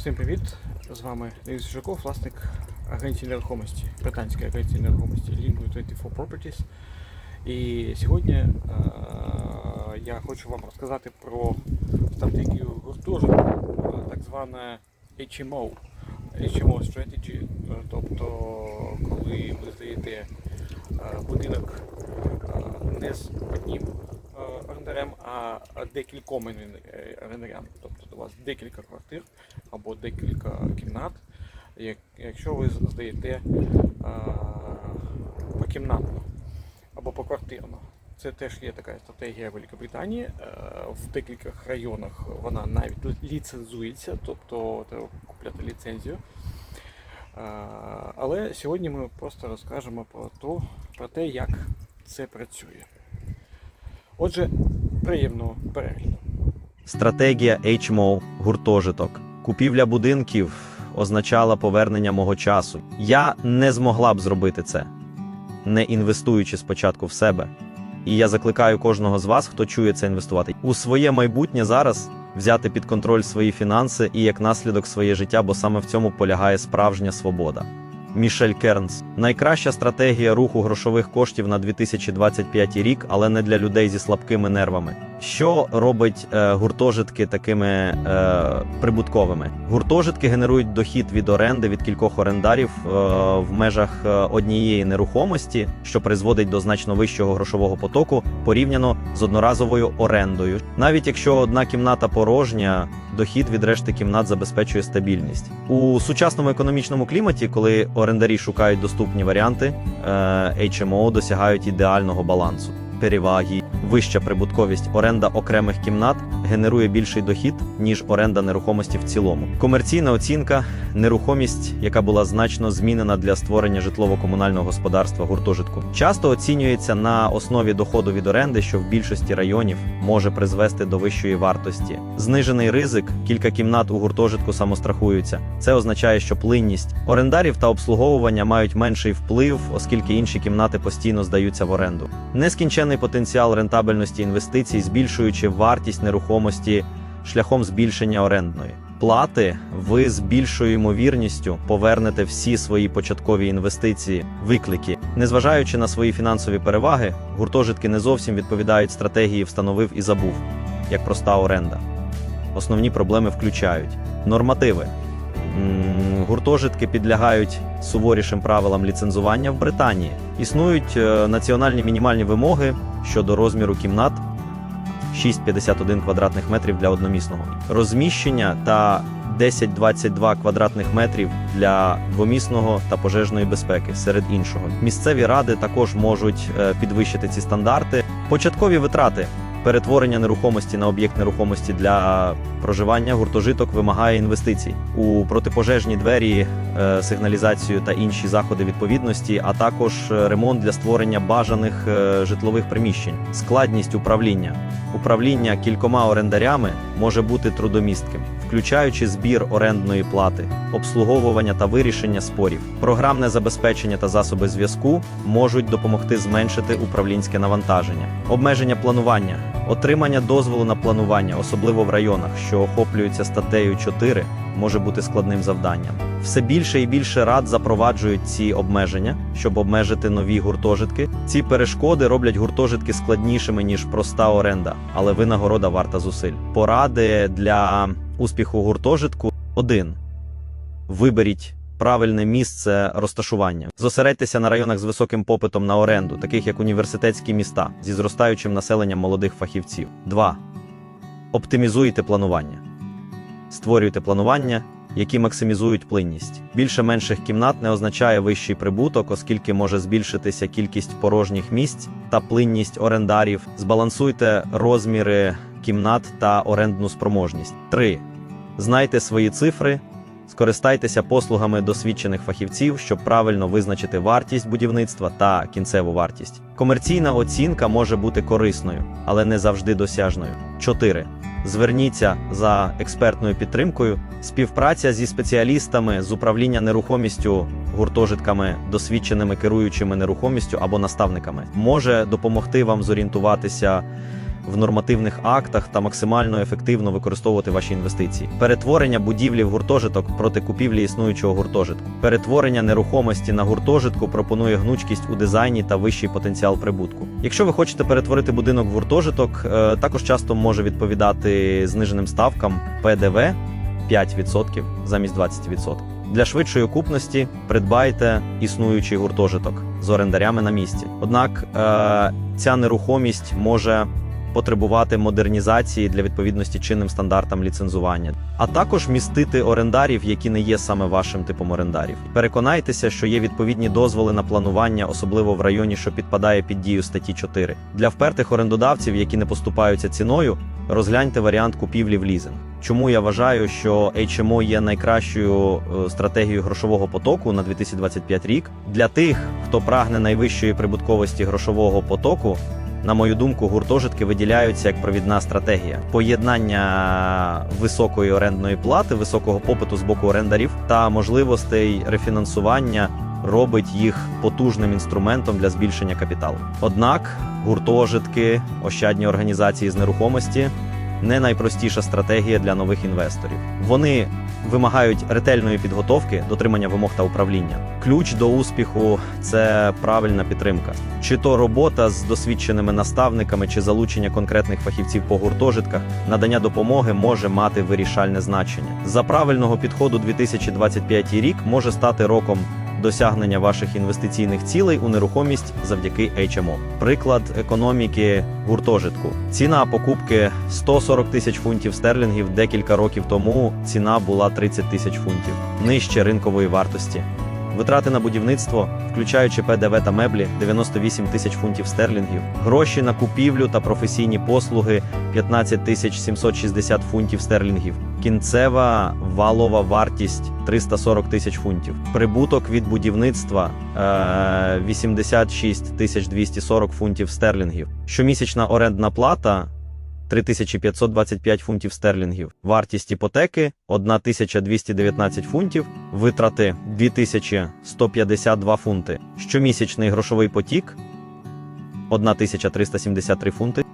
Всім привіт! З вами Денис Жуков, власник агенції нерухомості, британської агенції нерухомості Lingua 24 Properties. І сьогодні е, я хочу вам розказати про стратегію гуртожитку, е, так зване HMO. HMO Strategy, е, тобто коли ви здаєте е, будинок не з одним орендарем, а декількома е, орендарям. Тобто у вас декілька квартир або декілька кімнат. Якщо ви здаєте покімнатно або поквартирно. Це теж є така стратегія Великобританії. Е, В декількох районах вона навіть ліцензується, тобто треба купляти ліцензію. Е, Але сьогодні ми просто розкажемо про те, як це працює. Отже, приємного перегляду. Стратегія HMO гуртожиток. Купівля будинків означала повернення мого часу. Я не змогла б зробити це, не інвестуючи спочатку в себе. І я закликаю кожного з вас, хто чує це інвестувати, у своє майбутнє зараз взяти під контроль свої фінанси і як наслідок своє життя, бо саме в цьому полягає справжня свобода. Мішель Кернс найкраща стратегія руху грошових коштів на 2025 рік, але не для людей зі слабкими нервами. Що робить е, гуртожитки такими е, прибутковими? Гуртожитки генерують дохід від оренди від кількох орендарів е, в межах однієї нерухомості, що призводить до значно вищого грошового потоку порівняно з одноразовою орендою. Навіть якщо одна кімната порожня, дохід від решти кімнат забезпечує стабільність у сучасному економічному кліматі, коли орендарі шукають доступні варіанти, е, HMO досягають ідеального балансу. Переваги, вища прибутковість, оренда окремих кімнат генерує більший дохід, ніж оренда нерухомості в цілому. Комерційна оцінка нерухомість, яка була значно змінена для створення житлово-комунального господарства гуртожитку, часто оцінюється на основі доходу від оренди, що в більшості районів може призвести до вищої вартості. Знижений ризик, кілька кімнат у гуртожитку самострахуються. Це означає, що плинність орендарів та обслуговування мають менший вплив, оскільки інші кімнати постійно здаються в оренду. Нескінчений потенціал рентабельності інвестицій, збільшуючи вартість нерухомості шляхом збільшення орендної. Плати ви з більшою ймовірністю повернете всі свої початкові інвестиції, виклики. Незважаючи на свої фінансові переваги, гуртожитки не зовсім відповідають стратегії встановив і забув, як проста оренда. Основні проблеми включають нормативи. Гуртожитки підлягають суворішим правилам ліцензування в Британії. Існують е, національні мінімальні вимоги щодо розміру кімнат 6,51 квадратних метрів для одномісного. Розміщення та 10-22 квадратних метрів для двомісного та пожежної безпеки, серед іншого. Місцеві ради також можуть е, підвищити ці стандарти. Початкові витрати. Перетворення нерухомості на об'єкт нерухомості для проживання гуртожиток вимагає інвестицій у протипожежні двері, е, сигналізацію та інші заходи відповідності, а також е, ремонт для створення бажаних е, житлових приміщень, складність управління. Управління кількома орендарями може бути трудомістким, включаючи збір орендної плати, обслуговування та вирішення спорів. Програмне забезпечення та засоби зв'язку можуть допомогти зменшити управлінське навантаження, обмеження планування, отримання дозволу на планування, особливо в районах, що охоплюються статтею 4, може бути складним завданням. Все більше і більше рад запроваджують ці обмеження, щоб обмежити нові гуртожитки. Ці перешкоди роблять гуртожитки складнішими ніж проста оренда, але винагорода варта зусиль. Поради для успіху гуртожитку 1. Виберіть правильне місце розташування. Зосередьтеся на районах з високим попитом на оренду, таких як університетські міста зі зростаючим населенням молодих фахівців. 2. Оптимізуйте планування. Створюйте планування, які максимізують плинність. Більше менших кімнат не означає вищий прибуток, оскільки може збільшитися кількість порожніх місць та плинність орендарів. Збалансуйте розміри кімнат та орендну спроможність. 3. Знайте свої цифри. Скористайтеся послугами досвідчених фахівців, щоб правильно визначити вартість будівництва та кінцеву вартість. Комерційна оцінка може бути корисною, але не завжди досяжною. 4. Зверніться за експертною підтримкою. Співпраця зі спеціалістами з управління нерухомістю, гуртожитками, досвідченими керуючими нерухомістю або наставниками може допомогти вам зорієнтуватися в нормативних актах та максимально ефективно використовувати ваші інвестиції. Перетворення будівлі в гуртожиток проти купівлі існуючого гуртожитку. Перетворення нерухомості на гуртожитку пропонує гнучкість у дизайні та вищий потенціал прибутку. Якщо ви хочете перетворити будинок в гуртожиток, е, також часто може відповідати зниженим ставкам ПДВ 5% замість 20%. Для швидшої окупності придбайте існуючий гуртожиток з орендарями на місці. Однак е, ця нерухомість може потребувати модернізації для відповідності чинним стандартам ліцензування, а також містити орендарів, які не є саме вашим типом орендарів. Переконайтеся, що є відповідні дозволи на планування, особливо в районі, що підпадає під дію статті 4. Для впертих орендодавців, які не поступаються ціною, розгляньте варіант купівлі в лізинг. Чому я вважаю, що HMO є найкращою е, стратегією грошового потоку на 2025 рік для тих, хто прагне найвищої прибутковості грошового потоку. На мою думку, гуртожитки виділяються як провідна стратегія поєднання високої орендної плати, високого попиту з боку орендарів та можливостей рефінансування робить їх потужним інструментом для збільшення капіталу. Однак гуртожитки, ощадні організації з нерухомості не найпростіша стратегія для нових інвесторів. Вони вимагають ретельної підготовки, дотримання вимог та управління. Ключ до успіху це правильна підтримка. Чи то робота з досвідченими наставниками, чи залучення конкретних фахівців по гуртожитках, надання допомоги може мати вирішальне значення. За правильного підходу 2025 рік може стати роком досягнення ваших інвестиційних цілей у нерухомість завдяки HMO. Приклад економіки гуртожитку. Ціна покупки 140 тисяч фунтів стерлінгів декілька років тому. Ціна була 30 тисяч фунтів, нижче ринкової вартості. Витрати на будівництво, включаючи ПДВ та меблі, 98 тисяч фунтів стерлінгів, гроші на купівлю та професійні послуги 15 тисяч 760 фунтів стерлінгів. Кінцева валова вартість 340 тисяч фунтів. Прибуток від будівництва е, 86 тисяч 240 фунтів стерлінгів. Щомісячна орендна плата 3525 фунтів стерлінгів. Вартість іпотеки 1219 фунтів, витрати 2152 фунти. Щомісячний грошовий потік 1373 фунти.